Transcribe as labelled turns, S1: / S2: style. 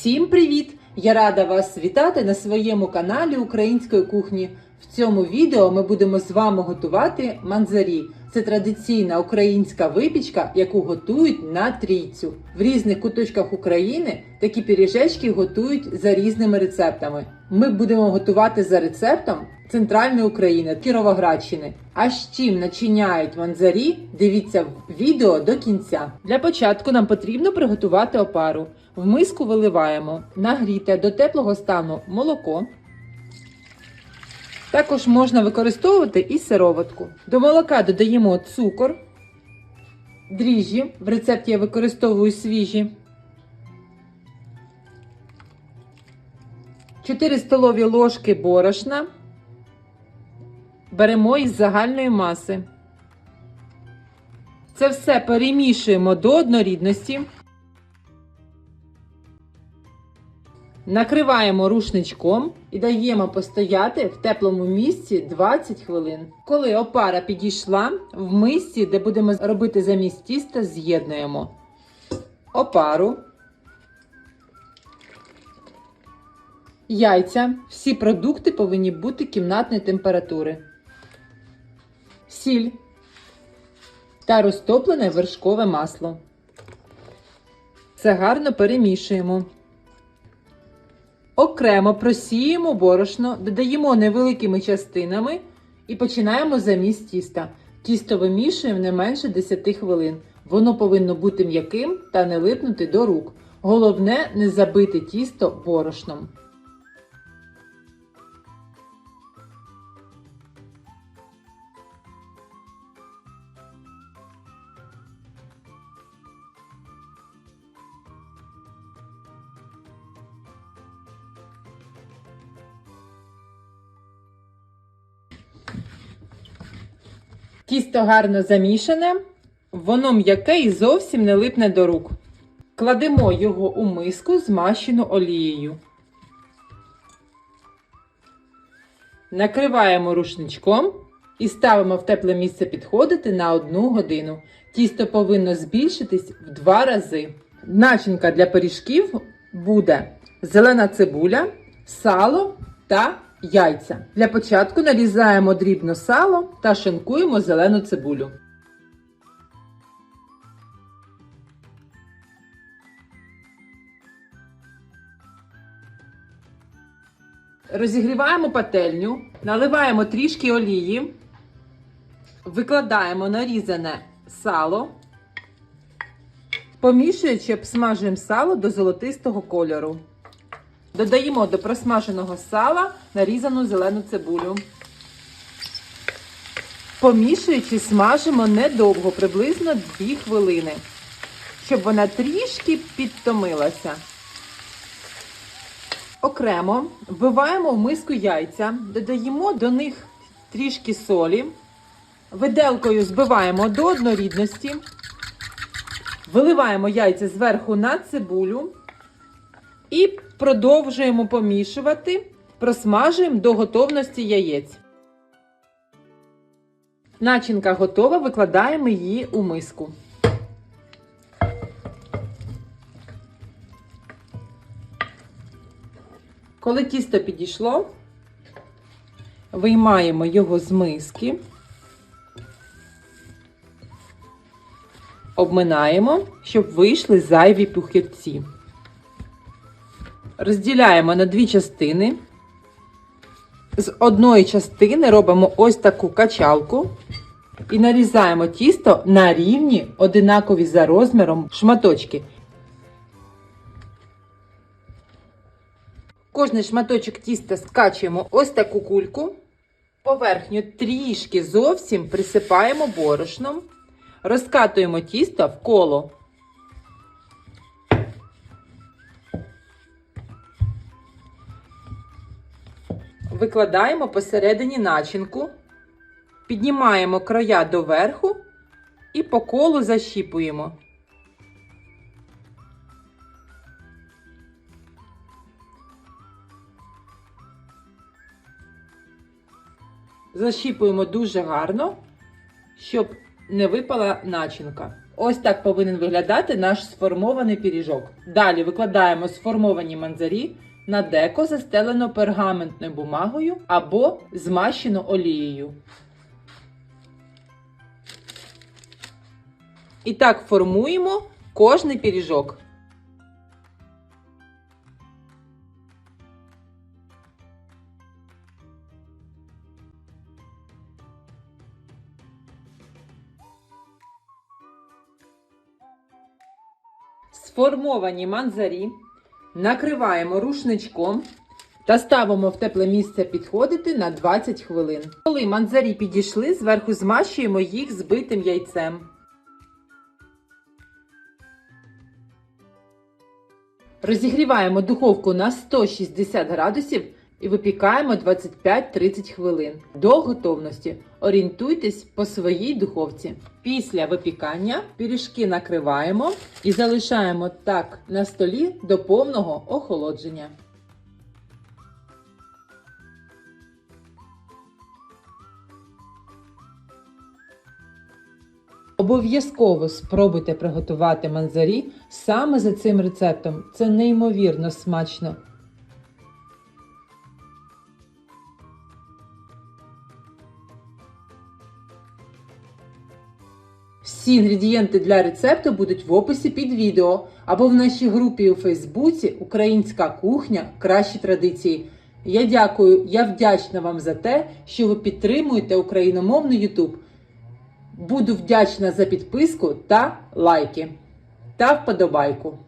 S1: Всім привіт! Я рада вас вітати на своєму каналі Української кухні. В цьому відео ми будемо з вами готувати манзарі. Це традиційна українська випічка, яку готують на трійцю. В різних куточках України такі пиріжечки готують за різними рецептами. Ми будемо готувати за рецептом Центральної України, Кіровоградщини. А з чим начиняють манзарі, дивіться відео до кінця. Для початку нам потрібно приготувати опару. В миску виливаємо нагріте до теплого стану молоко. Також можна використовувати і сироватку. До молока додаємо цукор, дріжджі. В рецепті я використовую свіжі. 4 столові ложки борошна. Беремо із загальної маси. Це все перемішуємо до однорідності. Накриваємо рушничком і даємо постояти в теплому місці 20 хвилин. Коли опара підійшла, в мисці, де будемо робити замість тіста, з'єднуємо опару, яйця. Всі продукти повинні бути кімнатної температури, сіль та розтоплене вершкове масло. Все гарно перемішуємо. Окремо просіємо борошно, додаємо невеликими частинами і починаємо заміс тіста. Тісто вимішуємо не менше 10 хвилин. Воно повинно бути м'яким та не липнути до рук. Головне не забити тісто борошном. Тісто гарно замішане, воно м'яке і зовсім не липне до рук. Кладемо його у миску, змащену олією. Накриваємо рушничком і ставимо в тепле місце підходити на 1 годину. Тісто повинно збільшитись в 2 рази. Начинка для пиріжків буде зелена цибуля, сало та яйця. Для початку нарізаємо дрібно сало та шинкуємо зелену цибулю. Розігріваємо пательню, наливаємо трішки олії, викладаємо нарізане сало, помішуючи, обсмажуємо сало до золотистого кольору. Додаємо до просмаженого сала нарізану зелену цибулю. Помішуючи, смажимо недовго, приблизно 2 хвилини, щоб вона трішки підтомилася. Окремо вбиваємо в миску яйця, додаємо до них трішки солі, виделкою збиваємо до однорідності, виливаємо яйця зверху на цибулю. І продовжуємо помішувати, просмажуємо до готовності яєць. Начинка готова, викладаємо її у миску. Коли тісто підійшло, виймаємо його з миски, обминаємо, щоб вийшли зайві пухівці. Розділяємо на дві частини. З одної частини робимо ось таку качалку і нарізаємо тісто на рівні, одинакові за розміром шматочки. Кожний шматочок тіста скачуємо ось таку кульку. Поверхню трішки зовсім присипаємо борошном, розкатуємо тісто в коло. Викладаємо посередині начинку, піднімаємо края доверху і по колу защіпуємо. Защіпуємо дуже гарно, щоб не випала начинка. Ось так повинен виглядати наш сформований пиріжок. Далі викладаємо сформовані манзарі на деко, застелено пергаментною бумагою або змащено олією. І так формуємо кожний пиріжок. Сформовані манзарі накриваємо рушничком та ставимо в тепле місце підходити на 20 хвилин. Коли манзарі підійшли, зверху змащуємо їх збитим яйцем. Розігріваємо духовку на 160 градусів і випікаємо 25-30 хвилин. До готовності орієнтуйтесь по своїй духовці. Після випікання пиріжки накриваємо і залишаємо так на столі до повного охолодження. Обов'язково спробуйте приготувати манзарі саме за цим рецептом. Це неймовірно смачно. Всі інгредієнти для рецепту будуть в описі під відео або в нашій групі у Фейсбуці Українська кухня Кращі традиції. Я дякую, я вдячна вам за те, що ви підтримуєте україномовний YouTube. Буду вдячна за підписку та лайки та вподобайку.